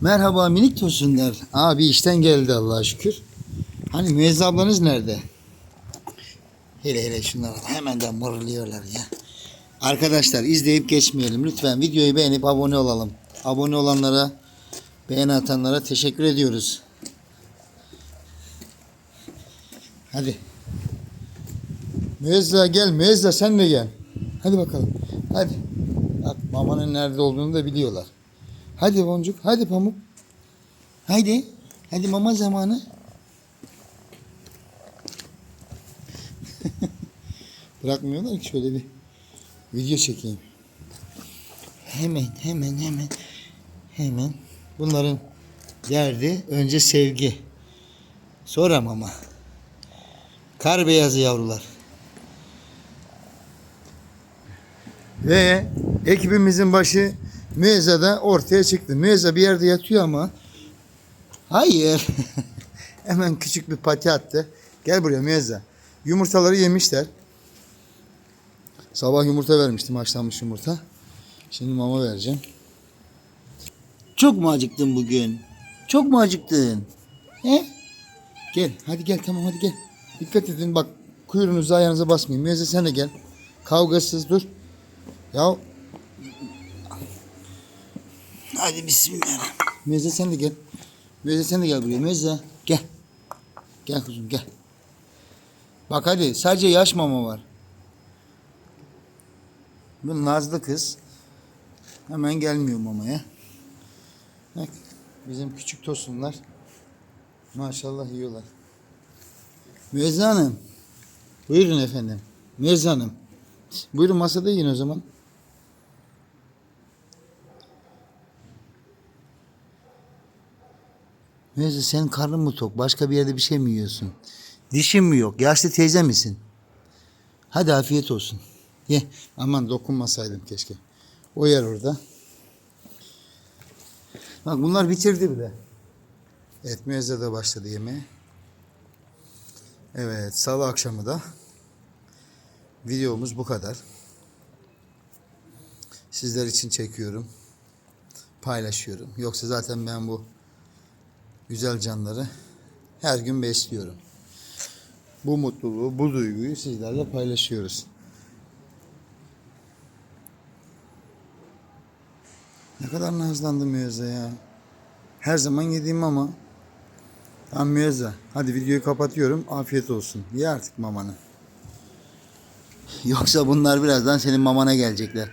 Merhaba minik tosunlar. Abi işten geldi Allah'a şükür. Hani Müezzin ablanız nerede? Hele hele şunlar hemen de mırlıyorlar ya. Arkadaşlar izleyip geçmeyelim. Lütfen videoyu beğenip abone olalım. Abone olanlara, beğeni atanlara teşekkür ediyoruz. Hadi. Müezza gel. Müezza sen de gel. Hadi bakalım. Hadi. Bak mamanın nerede olduğunu da biliyorlar. Hadi boncuk. Hadi pamuk. Haydi. Hadi mama zamanı. Bırakmıyorlar ki şöyle bir video çekeyim. Hemen hemen hemen hemen bunların derdi önce sevgi. Sonra mama. Kar beyazı yavrular. Ve ekibimizin başı Müezza da ortaya çıktı. Müezza bir yerde yatıyor ama hayır. Hemen küçük bir pati attı. Gel buraya Müezza. Yumurtaları yemişler. Sabah yumurta vermiştim haşlanmış yumurta. Şimdi mama vereceğim. Çok mu acıktın bugün? Çok mu acıktın? He? Gel hadi gel tamam hadi gel. Dikkat edin bak kuyruğunuzu ayağınıza basmayın. Müezze sen de gel. Kavgasız dur. Ya Hadi bismillah. Müezze sen de gel. Müezze sen de gel buraya. Müezze gel. Gel kuzum gel. Bak hadi sadece yaş mama var. Bu Nazlı kız hemen gelmiyor mamaya. Bak bizim küçük tosunlar maşallah yiyorlar. Müezze Hanım. Buyurun efendim. Müezze Hanım. Buyurun masada yiyin o zaman. Neyse senin karnın mı tok? Başka bir yerde bir şey mi yiyorsun? Dişin mi yok? Yaşlı teyze misin? Hadi afiyet olsun. Ye. Aman dokunmasaydım keşke. O yer orada. Bak bunlar bitirdi bile. Evet müezze de başladı yemeğe. Evet salı akşamı da videomuz bu kadar. Sizler için çekiyorum. Paylaşıyorum. Yoksa zaten ben bu güzel canları her gün besliyorum. Bu mutluluğu, bu duyguyu sizlerle paylaşıyoruz. Ne kadar nazlandı Müezze ya. Her zaman yediğim ama. Tamam Müezze. Hadi videoyu kapatıyorum. Afiyet olsun. Ye artık mamanı. Yoksa bunlar birazdan senin mamana gelecekler.